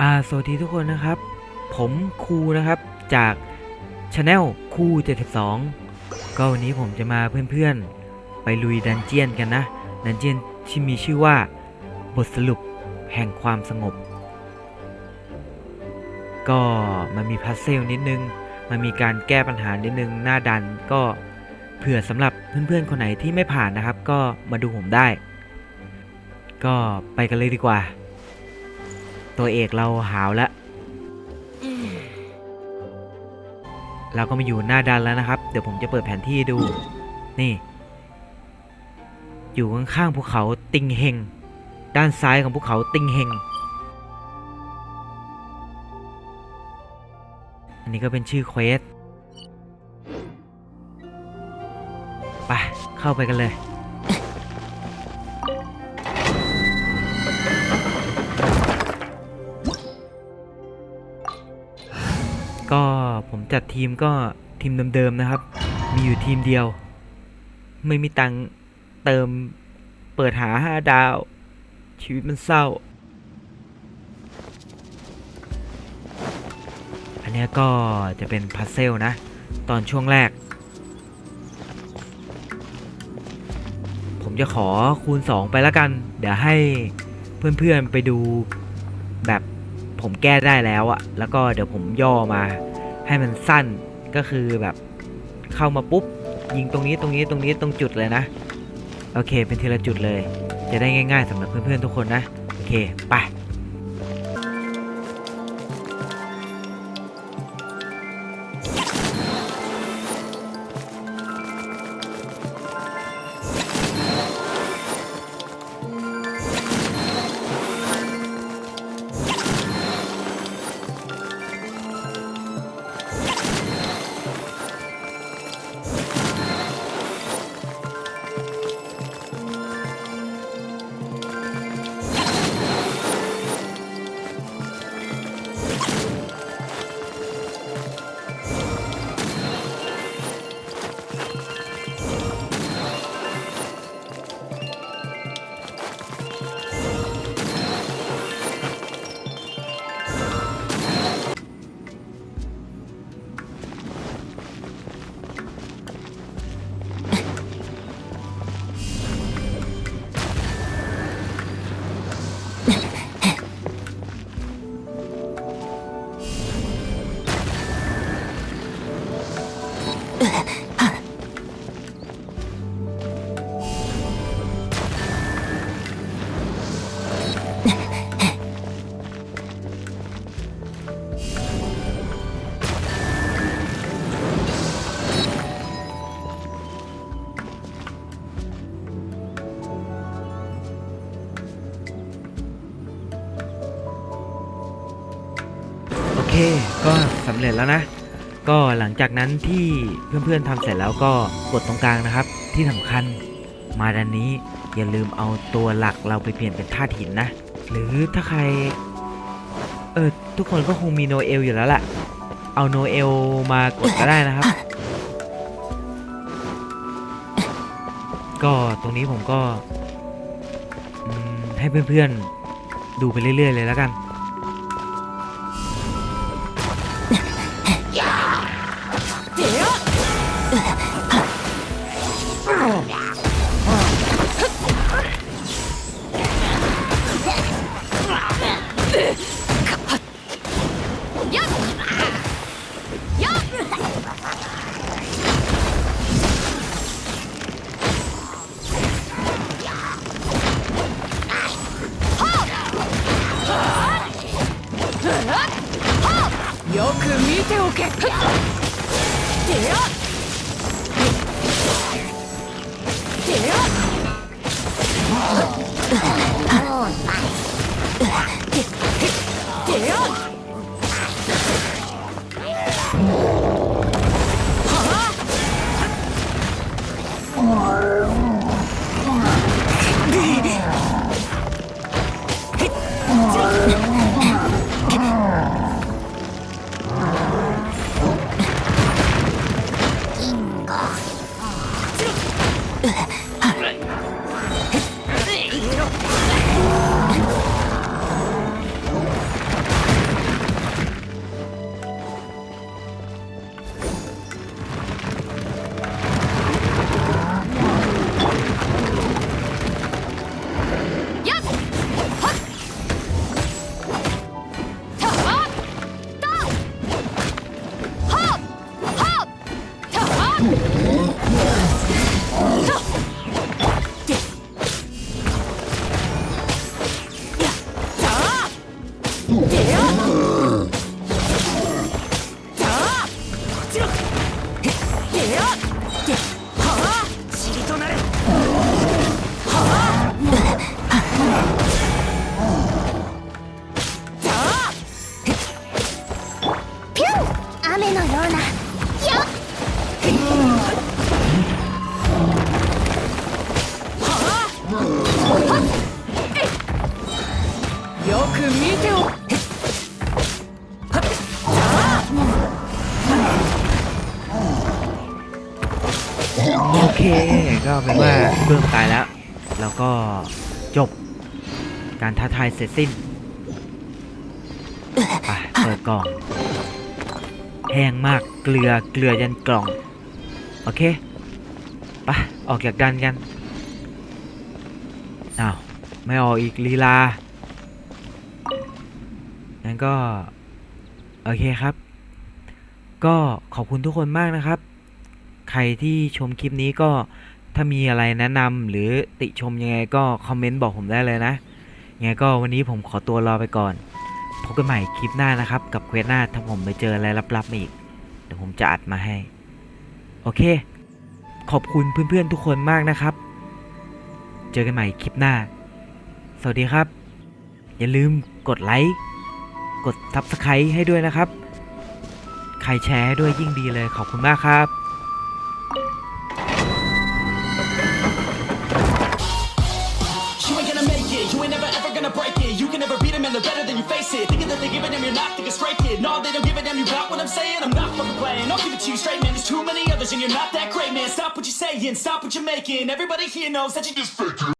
อ่าสวัสดีทุกคนนะครับ ผมครูนะครับจากช anel ครู72 ก็วันนี้ผมจะมาเพื่อนๆ ไปลุยดันเจียนกันนะ ดันเจียนที่มีชื่อว่า บทสรุปแห่งความสงบ ก็มันมีพัซเซลนิดนึง มันมีการแก้ปัญหานิดนึง หน้าดันก็เผื่อสำหรับเพื่อนๆ คนไหนที่ไม่ผ่านนะครับ ก็มาดูผมได้ ก็ไปกันเลยดีกว่า ตัวเอกเราหาวแล้วเราก็มาอยู่หน้าดันแล้วนะครับ เดี๋ยวผมจะเปิดแผนที่ดู นี่ อยู่ข้างๆภูเขาติงเฮง ด้านซ้ายของภูเขาติงเฮง อันนี้ก็เป็นชื่อเควส ไป เข้าไปกันเลย ก็ผมจัดทีมก็ทีมเดิมๆนะครับ มีอยู่ทีมเดียว ไม่มีตังเติมเปิดหาห้าดาว ชีวิตมันเศร้า อันนี้ก็จะเป็นพัซเซลนะ ตอนช่วงแรก ผมจะขอคูณ 2 ไปแล้วกัน เดี๋ยวให้เพื่อนๆไปดู ผมแก้ได้แล้วอะแล้วก็เดี๋ยวผมย่อมาให้มันสั้นก็คือแบบเข้ามาปุ๊บ ยิงตรงนี้ตรงนี้ตรงนี้ตรงจุดเลยนะ โอเค เป็นทีละจุดเลย จะได้ง่าย ๆสำหรับเพื่อนๆทุกคนนะ โอเค ไป โอเค ก็สำเร็จแล้วนะ ก็หลังจากนั้นที่เพื่อนๆทำเสร็จแล้วก็กดตรงกลางนะครับ ที่สำคัญมาด้านนี้อย่าลืมเอาตัวหลักเราไปเปลี่ยนเป็นธาตุหินนะ หรือถ้าใคร เออทุกคนก็คงมีโนเอลอยู่แล้วแหละเอาโนเอลมากดก็ได้นะครับ ก็ตรงนี้ผมก็ให้เพื่อนๆดูไปเรื่อยๆเลยแล้วกัน よく見ておけ。てやてやてやよく見ておく。 ก็เป็นว่าเบื้องตายแล้ว แล้วก็จบการท้าทายเสร็จสิ้นไปเปิดกล่อง แห้งมากเกลือเกลือยันกล่อง โอเคไปออกจากดันกันอ้าวไม่ออกอีกลีลางั้นก็ โอเคครับ ก็ขอบคุณทุกคนมากนะครับ ใครที่ชมคลิปนี้ก็ ถ้ามีอะไรแนะนำหรือติชมยังไงก็คอมเมนต์บอกผมได้เลยนะยังไงก็วันนี้ผมขอตัวรอไปก่อน พบกันใหม่คลิปหน้านะครับ กับเควสหน้าถ้าผมไปเจออะไรลับๆมาอีก เดี๋ยวผมจะอัดมาให้ โอเค ขอบคุณเพื่อนๆทุกคนมากนะครับ เจอกันใหม่คลิปหน้า สวัสดีครับ อย่าลืมกดไลค์ กด Subscribe ให้ด้วยนะครับ ใครแชร์ให้ด้วยยิ่งดีเลยขอบคุณมากครับ You ain't gonna make it, you ain't never ever gonna break it. You can never beat them and they're better than you face it. Thinking that they give a damn, you're not thinking straight, kid. No, they don't give a damn, you got what I'm saying? I'm not fucking playing. I'll give it to you straight, man. There's too many others and you're not that great, man. Stop what you're saying, stop what you're making. Everybody here knows that you just fake it.